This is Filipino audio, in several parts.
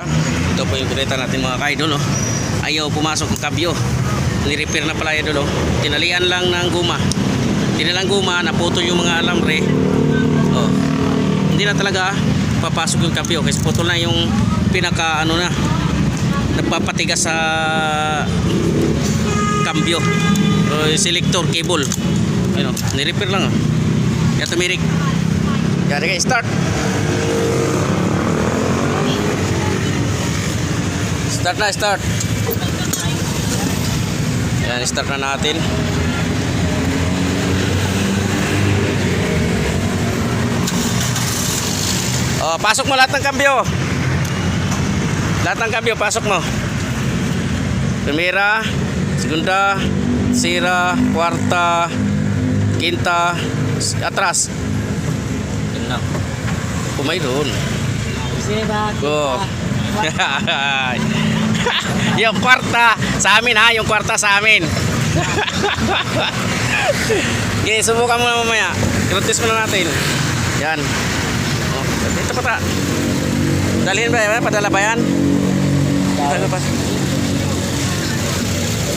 Ito po yung kureta natin mga ka-idol. Oh. Ayaw pumasok ng kabyo. Ni-repair na pala idol. Oh. Tinalian lang ng guma. Tinalang guma, naputol yung mga alambre. Oh. Hindi na talaga papasok yung kabyo kasi putol na yung pinaka ano na nagpapatigas sa cambio o yung selector cable ano, ni-repair lang oh. kaya tumirik kaya guys start start na start yan start na natin oh, pasok mo lahat ng cambio lahat ng cambio pasok mo Primera, segunda, tercera, cuarta, quinta, atras. Pumay doon. Go. yung kwarta sa amin ha, yung kwarta sa amin. okay, subukan mo na mamaya. Irotis mo na natin. Yan. Oh, dito pa ta. Dalhin ba yan? Padala ba yan? Padala pa.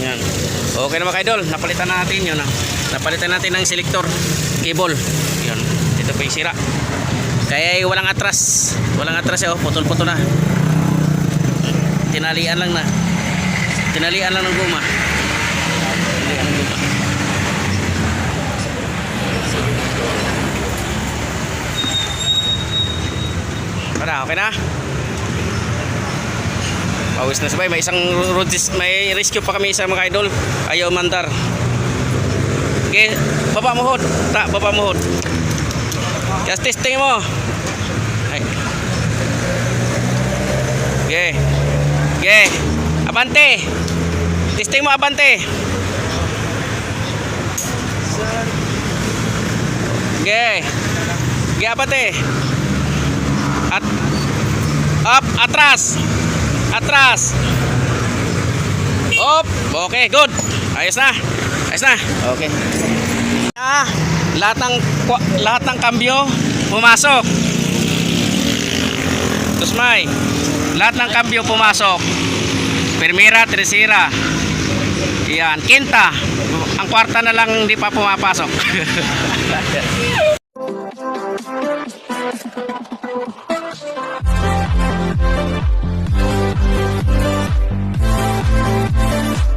Yan. Okay na mga idol, napalitan na natin yun. ah. Napalitan natin ng selector cable. Yun. Ito pa yung sira. Kaya ay walang atras. Walang atras eh. Oh. Putol-putol na. Tinalian lang na. Tinalian lang ng guma. Tinalian ng guma. Para, okay na? Pawis na sabay. May isang road may rescue pa kami sa mga idol. Ayaw mandar. Okay, baba mo hod. Ta, baba mo hod. Just testing mo. Ay. Okay. Okay. Abante. Testing mo abante. Okay. Okay, abante. At up, atras. Atras. Op. Okay, good. Ayos na. Ayos na. Okay. Ah, lahat ng lahat ng kambyo pumasok. Tusmay. Lahat ng kambyo pumasok. Primera, tercera. Yan, quinta. Ang kwarta na lang hindi pa pumapasok.